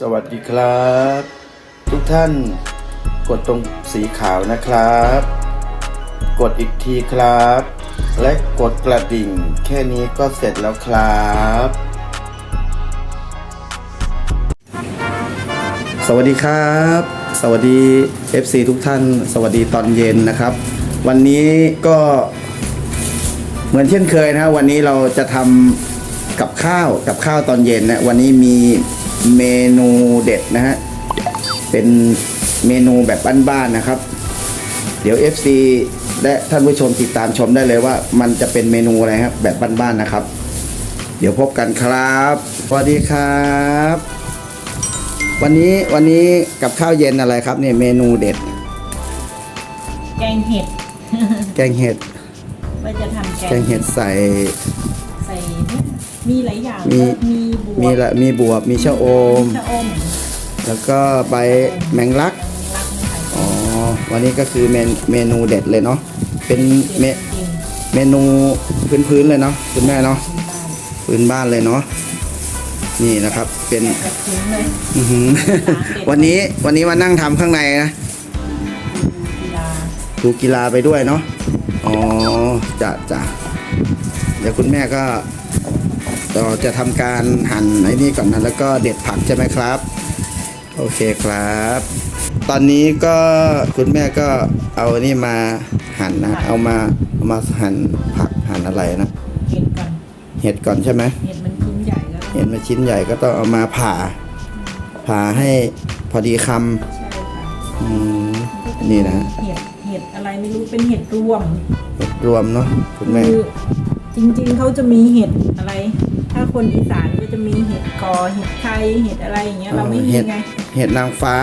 สวัสดีครับ ทุกท่านกดตรงสีขาวนะครับ กดอีกทีครับ และกดกระดิ่ง แค่นี้ก็เสร็จแล้วครับ สวัสดีครับ สวัสดี FC ทุกท่าน สวัสดีตอนเย็นนะครับ วันนี้ก็เหมือนเช่นเคยนะวันนี้เราจะทำกับข้าวกับข้าวตอนเย็นนะวันนี้มี เมนูเด็ดนะฮะ เป็นเมนูแบบบ้านๆนะครับ เดี๋ยว FC และท่านผู้ชมติดตามชมได้เลยว่า มันจะเป็นเมนูอะไรครับ แบบบ้านๆนะครับ เดี๋ยวพบกันครับ สวัสดีครับ วันนี้วันนี้กับข้าวเย็นอะไรครับเนี่ยเมนูเด็ด แกงเห็ด แกงเห็ดว่าจะทำแกงแกงเห็ดใส่ใส่เนี่ย มีหลายอย่างมีก็มีบวบมีละมีบวบมีชะอม ชะอมแล้วก็ใบแมงลักรักไม่ใส่อ๋อ วันนี้ก็คือเมนเมนูเด็ดเลยเนาะ เป็นเมจริงเมนูพื้นๆเลยเนาะคุณแม่เนาะ พื้นบ้านเลยเนาะ นี่นะครับ เป็น แบบถึงเลยอื้อหือ วันนี้วันนี้มานั่งทำข้างในนะ กีฬาดูกีฬาไปด้วยเนาะ อ๋อจะจะเดี๋ยวคุณแม่ก็ เราจะทำการหั่นไอ้นี่ก่อนนะแล้วก็เด็ดผักใช่ไหมครับ โอเคครับ ตอนนี้ก็คุณแม่ก็เอานี่มาหั่นนะ เอามาเอามาหั่นผักหั่นอะไรนะ เห็ดก่อนเห็ดก่อนใช่ไหมเห็ดมันชิ้นใหญ่แล้วเห็ดมาชิ้นใหญ่ก็ต้องเอามาผ่า ผ่าให้พอดีคใช่ค่ะำอืมนี่นะเห็ดเห็ดอะไรไม่รู้เป็นเห็ดรวม เห็ดรวมเนาะคุณแม่ คือจริงๆเขาจะมีเห็ดอะไร ถ้าคนอีสานก็จะมีเห็ดกอเห็ดไทยเห็ดอะไรอย่างเงี้ยเราไม่มีเห็ดไง เห็ดนางฟ้า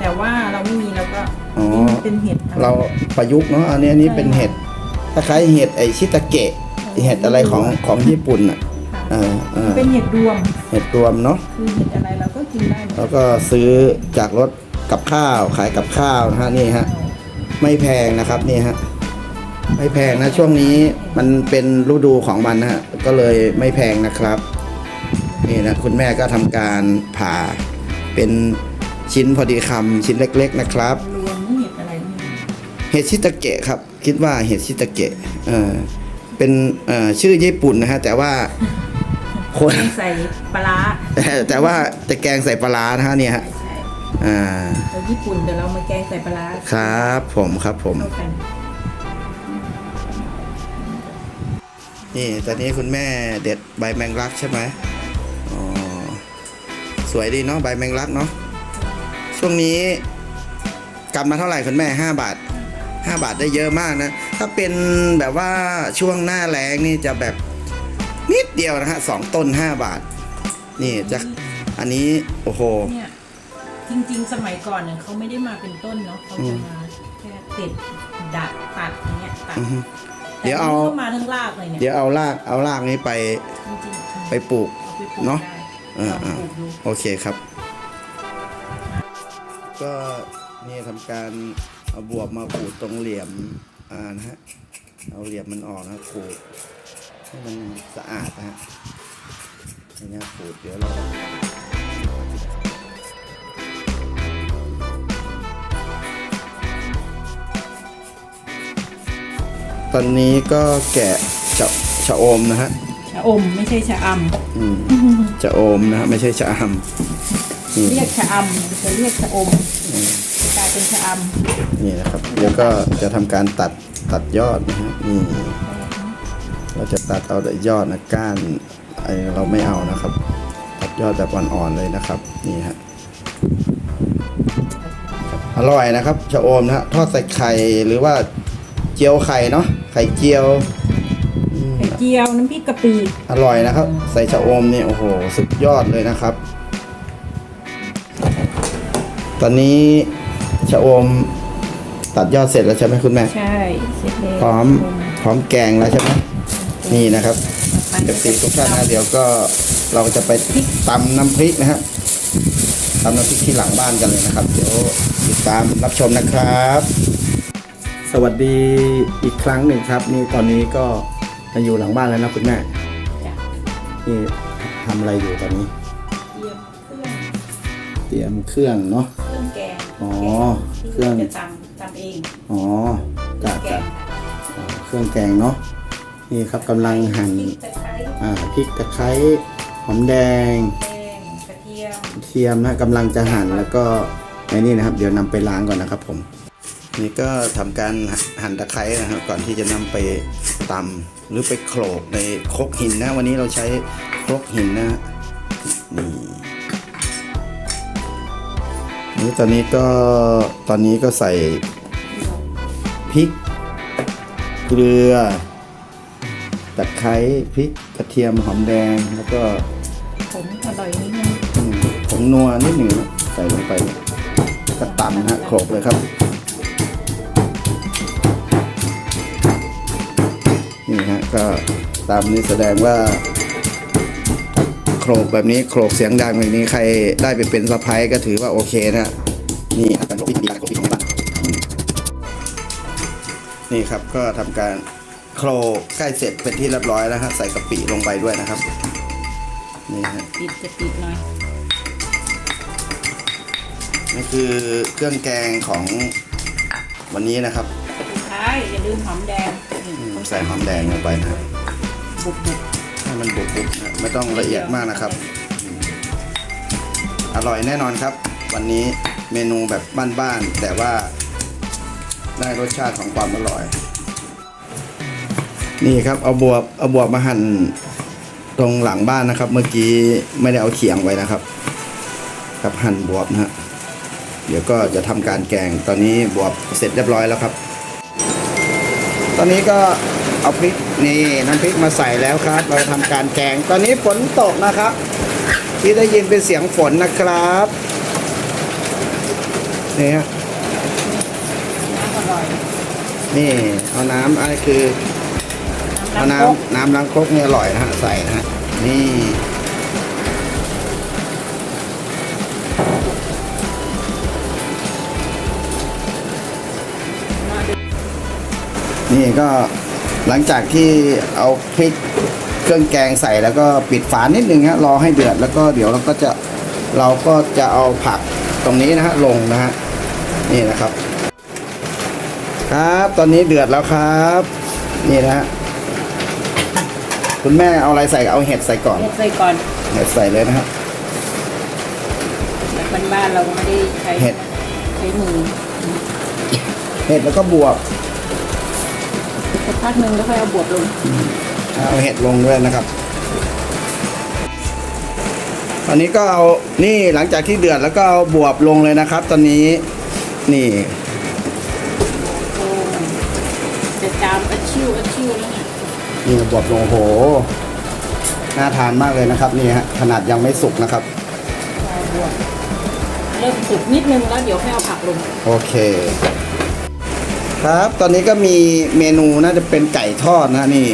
แต่ว่าเราไม่มีเราก็อ๋อนี่มันเป็นเห็ดอะไร เราประยุกต์เนาะอันนี้อันนี้เป็นเห็ดคล้ายๆเห็ดไอชิตาเกะเห็ดอะไรของของญี่ปุ่นอะค่ะเออเออเป็นเห็ดรวมเห็ดรวมเนาะคือเห็ดอะไรเราก็กินได้หมดแล้วก็ซื้อจากรถกับข้าวขายกับข้าวนะฮะนี่ฮะ ไม่แพงนะครับนี่ฮะไม่แพงนะช่วงนี้มันเป็นฤดูของมันนะฮะ ก็เลยไม่แพงนะครับนี่นะคุณแม่ก็ทำการผ่าเป็นชิ้นพอดีคำชิ้นเล็ก ๆนะครับรวมนี่เห็ดอะไรนี่เห็ดชิตาเกะครับ คิดว่าเห็ดชิตาเกะเออเป็นเอ่อชื่อญี่ปุ่นนะฮะแต่ว่าคนใส่ปลาร้าแต่แต่ว่าจะแกงใส่ปลาร้านะฮะเนี่ยฮะใช่อ่าเราญี่ปุ่นเดี๋ยวเรามาแกงใส่ปลาร้าครับ ผมครับผม นนี่ตอนนี้คุณแม่เด็ดใบแมงลักใช่ไหมอ๋อสวยดีเนาะใบแมงลักเนาะช่วงนี้กำมาเท่าไหร่คุณแม่ห้าบาทห้าบาทได้เยอะมากนะ ถ้าเป็นแบบว่าช่วงหน้าแรงนี่จะแบบนิดเดียวนะฮะสองต้นห้าบาท นี่จะอันนี้โอ้โหเนี่ยจริงๆ สมัยก่อนเนี่ยเขาไม่ได้มาเป็นต้นเนาะเขาจะมาแค่ติดดัดตัดอย่างเงี้ยตัดอือฮึแต่ เดี๋ยวเอานนี้ก็มาทั้งรากเลยเนี่ยเดี๋ยวเอารากเอารากนี้ไปจริงๆไปปลูกเอาไปปลูกเนอะได้อ่าลองปลูกดูโอเคครับ ก็นี่ทำการเอาบวบมาขูดตรงเหลี่ยมอ่านะฮะเอาเหลี่ยมมันออกนะขูดให้มันสะอาดนะฮะนี่นะขูดเดี๋ยวเรา ตอนนี้ก็แกะชะชะอมนะฮะชะอมไม่ใช่ชะออืมชะอมนะฮะไม่ใช่ชะอำนี่ำเรียกชะอำจะเรียกชะอมจะกลายเป็นชะอนี่นะครับเดี๋ยวก็จะทำการตัดตัดยอดนะฮะนี่ำเราจะตัดเอาแต่ยอดนะก้านไอเราไม่เอานะครับ ตัดยอดแบบอ่อนๆเลยนะครับ นี่ฮะอร่อยนะครับชะอมนะฮะทอดใส่ไข่หรือว่าเจียวไข่เนาะ ไข่เจียวอืมไข่เจียวน้ำพริกกะปิอร่อยนะครับ ใส่ชะอมนี่โอ้โห สุดยอดเลยนะครับ ตอนนี้ชะอมตัดยอดเสร็จแล้วใช่ไหมคุณแม่ ใช่เสร็จแล้วพร้อมพร้อมแกงแล้วใช่ไหมนี่นะครับมันเอฟซีทุกท่านนะเดี๋ยวก็เราจะไปตำน้ำพริกนะฮะตำน้ำพริกที่หลังบ้านกันเลยนะครับ เดี๋ยวติดตามรับชมนะครับ สวัสดีอีกครั้งหนึ่งครับ นี่ตอนนี้ก็มาอยู่หลังบ้านแล้วนะคุณแม่จ้ะนี่ทำอะไรอยู่ตอนนี้เตรียมเครื่องรียมเครื่องเนาะ เครื่องแกงอ๋อที่เครื่อง จะตำตำเองอ๋อจัดแกจัดงอ๋อเครื่องแกงเนาะนี่ครับกำลังหั่นพริกตะไคร้อ่าพริกตะไคร้หอมแดงแกงกระเทียมเทียมนะกำลังจะหั่นแล้วก็ในนี่นะครับ เดี๋ยวนำไปล้างก่อนนะครับผม นี่ก็ทำการหั่นตะไคร้นะครับก่อนที่จะนำไปตำหรือไปโขลกในครกหินนะ วันนี้เราใช้ครกหินนะนี่นี่ตอนนี้ก็ตอนนี้ก็ใส่พริก เกลือตะไคร้พริกกระเทียมหอมแดงแล้วก็ผมอร่อยนิดนึงอืมผงนัวนิดหนึ่งนะใส่ลงไป ก็ตำนะฮะโขลกเลยครับ ก็ตามนี้แสดงว่าโขลกแบบนี้โขลกเสียงดังแบบนี้ใครได้ไปเป็นสะพ้ายก็ถือว่าโอเคนะฮะนี่อาการปิดดีการปิดของบ้านนี่ครับก็ทำการโขลกใกล้เสร็จเป็นที่เรียบร้อยแล้วฮะใส่กะปิลงไปด้วยนะครับนี่ฮะปิดจะปิดหน่อยนี่คือเครื่องแกงของวันนี้นะครับสุดท้ายอย่าลืมหอมแดง นี่อืมใส่หอมแดงลงไปนะครับบุบบุบให้มันบุบๆนะไม่ต้องละเอียดมากนะครับ อร่อยแน่นอนครับ วันนี้เมนูแบบบ้านๆแต่ว่าได้รสชาติของความอร่อย นี่ครับเอาบวบเอาบวบมาหั่นตรงหลังบ้านนะครับ เมื่อกี้ไม่ได้เอาเขียงไว้นะครับครับหั่นบวบนะฮะเดี๋ยวก็จะทำการแกงตอนนี้บวบเสร็จเรียบร้อยแล้วครับ ตอนนี้ก็เอาพริกนี่น้ำพริกมาใส่แล้วครับ เราทำการแกง ตอนนี้ฝนตกนะครับ ที่ได้ยินเป็นเสียงฝนนะครับนี่ฮะน้ำอร่อยนี่เอาน้ำอะไรคือเอาน้ำน้ำน้ำล้างครกเนี่ยอร่อยนะฮะใส่นะฮะนี่ นี่ก็หลังจากที่เอาพริกเครื่องแกงใส่แล้วก็ปิดฝานิดนึงฮะรอให้เดือดแล้วก็เดี๋ยวเราก็จะเราก็จะเอาผักตรงนี้นะฮะลงนะฮะนี่นะครับ ครับตอนนี้เดือดแล้วครับ นี่นะฮะคุณแม่เอาอะไรใส่เอาเห็ดใส่ก่อนเฮ็ดใส่ก่อน เห็ดใส่เลยนะฮะแบบบ้านๆเราก็ไม่ได้ใช้เห็ดใช้มือเห็ดแล้วก็บวบ สักพักหนึ่งแล้วค่อยเอาบวบลงเอาเห็ดลงด้วยนะครับ ตอนนี้ก็เอา นี่หลังจากที่เดือดแล้วก็เอาบวบลงเลยนะครับ ตอนนี้ นี่โอ้จะจามอัดชิวอัดชิวแล้วเนี่ยนี่บวบลงโอ้โห น่าทานมากเลยนะครับ นี่ฮะ ขนาดยังไม่สุกนะครับเอาบวบเริ่มสุกนิดนึงแล้วเดี๋ยวให้เอาผักลง โอเค ครับ ตอนนี้ก็มีเมนูน่าจะเป็นไก่ทอดนะนี่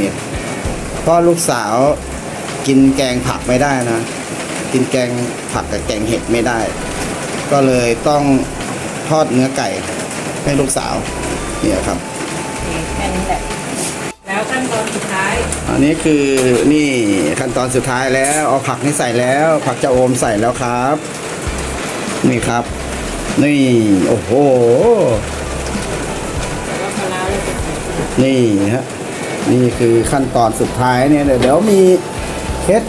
เพ่อลูกสาวกินแกงผักไม่ได้นะ กินแกงผักกับแกงเห็ดไม่ได้ ก็เลยต้องทอดเนื้อไก่ให้ลูกสาวเนี่ยครับโอเคแค่นี้แหละแล้วขั้นตอนสุดท้าย อันนี้คือนี่ขั้นตอนสุดท้ายแล้วเอาผักนี่ใส่แล้ว ผักจะโอมใส่แล้วครับ นี่ครับ นี่โอ้โห นี่ฮะนี่คือขั้นตอนสุดท้ายเนี่ยเดี๋ยวเดี๋ยวมีเคล็ด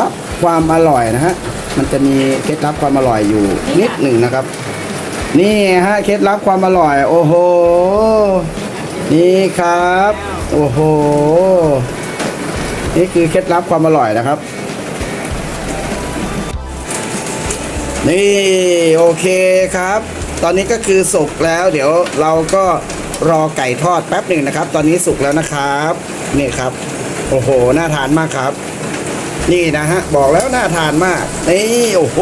ลับความอร่อยนะฮะมันจะมีเคล็ดลับความอร่อยอยู่นิดหนึ่งนะครับ นี่ฮะเคล็ดลับความอร่อย โอ้โหนี่ครับ โอ้โหนี่คือเคล็ดลับความอร่อยนะครับ นี่โอเคครับ ตอนนี้ก็คือสุกแล้ว เดี๋ยวเราก็ รอไก่ทอดแป๊บหนึ่งนะครับ ตอนนี้สุกแล้วนะครับนี่ครับ โอ้โหน่าทานมากครับ นี่นะฮะบอกแล้วน่าทานมากนี่โอ้โห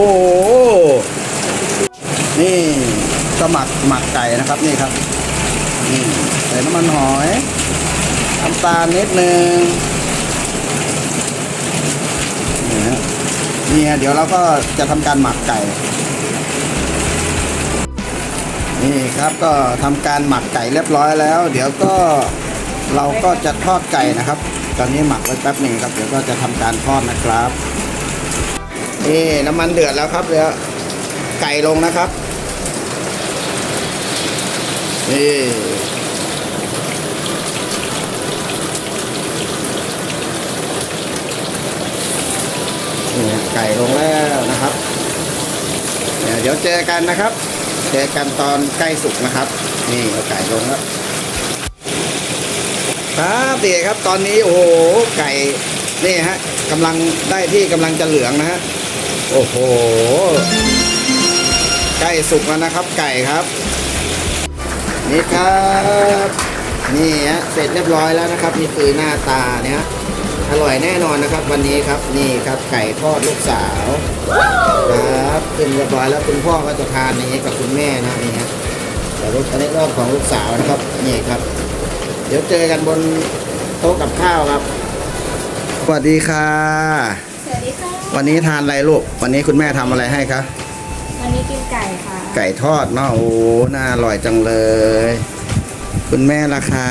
นี่ก็หมักหมักไก่นะครับนี่ครับนี่ใส่น้ำมันหอยน้ำตาลนิดนึงนี่ฮะนี่ฮะเดี๋ยวเราก็จะทำการหมักไก่ นี่ครับก็ทำการหมักไก่เรียบร้อยแล้ว เดี๋ยวก็เราก็จะทอดไก่นะครับ ตอนนี้หมักไว้แป๊บหนึ่งครับ เดี๋ยวก็จะทำการทอดนะครับนี่น้ำมันเดือดแล้วครับเดี๋ยวไก่ลงนะครับนี่ไก่ลงแล้วนะครับ เดี๋ยวเจอกันนะครับ เจอกันตอนใกล้สุกนะครับ นี่เอาไก่ลงแล้วครับเตี๋ยครับตอนนี้โอ้โหไก่นี่ฮะกำลังได้ที่กำลังจะเหลืองนะฮะโอ้โหใกล้สุกแล้วนะครับ ไก่ครับ นี่ครับ นี่ฮะเสร็จเรียบร้อยแล้วนะครับ นี่คือหน้าตาเนี่ย อร่อยแน่นอนนะครับ วันนี้ครับนี่ครับไก่ทอดลูกสาวครับขึ้นเรียบร้อยแล้วคุณพ่อก็จะทานอย่างนี้กับคุณแม่นะนี่ฮะแต่ลูกอันนี้รอบของลูกสาวนะครับนี่ครับ เดี๋ยวเจอกันบนโต๊ะกับข้าวครับสวัสดีค่ะ สวัสดีค่ะ วันนี้ทานอะไรลูกวันนี้คุณแม่ทำอะไรให้คะวันนี้กินไก่ค่ะ ไก่ทอดเนาะโอ้น่าอร่อยจังเลย คุณแม่ราคา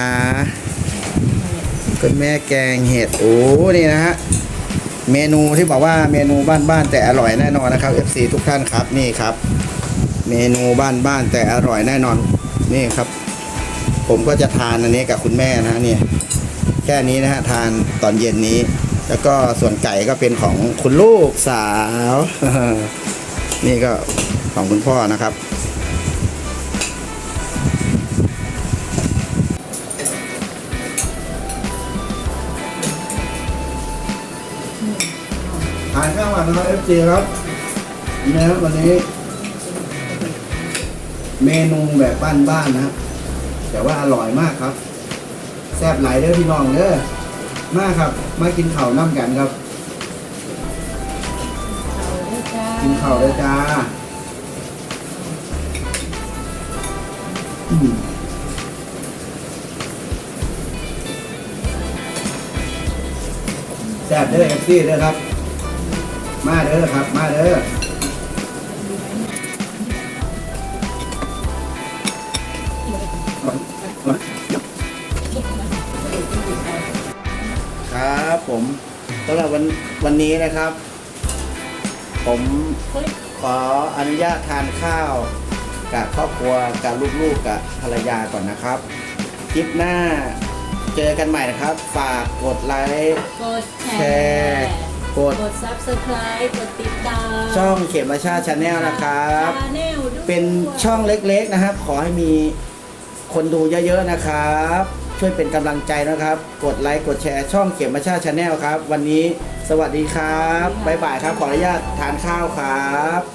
คุณแม่แกงเห็ดโอ้นี่นะฮะเมนูที่บอกว่าเมนูบ้านๆแต่อร่อยแน่นอนนะครับ FC ทุกท่านครับนี่ครับ เมนูบ้านๆแต่อร่อยแน่นอนนี่ครับ ผมก็จะทานอันนี้กับคุณแม่นะฮะเนี่ยแค่นี้นะฮะทานตอนเย็นนี้ แล้วก็ส่วนไก่ก็เป็นของคุณลูกสาว นี่ก็ของคุณพ่อนะครับ ทานข้าวกันนะครับเอฟซีครับนี่นะครับวันนี้ เมนูแบบบ้านๆนะครับแต่ว่าอร่อยมากครับ แซ่บหลายเด้อพี่น้องเด้อมากครับ มากินข้าวน้ำกันครับ กินข้าวเลยจ้าอืมแซ่บเด้อเอฟซีเด้อครับ มาเด้อครับ มาเด้อครับผมสำหรับวันวันนี้นะครับ ผมขออนุญาตทานข้าวกับครอบครัวกับลูกๆกับภรรยาก่อนนะครับ คลิปหน้าเจอกันใหม่นะครับ ฝากกดไลค์ กดแชร์ กดกด subscribe กดติดตามช่องเขมราชาชาแนลนะครับ ชาแนลด้วยเป็นช่องเล็กๆนะครับ ขอให้มีคนดูเยอะๆนะครับ ช่วยเป็นกำลังใจนะครับ กดไลค์กดแชร์ช่องเขียนมาชาชาแนลครับ วันนี้สวัสดีครับบ๊ายบายครับขออนุญาตทานข้าวครับ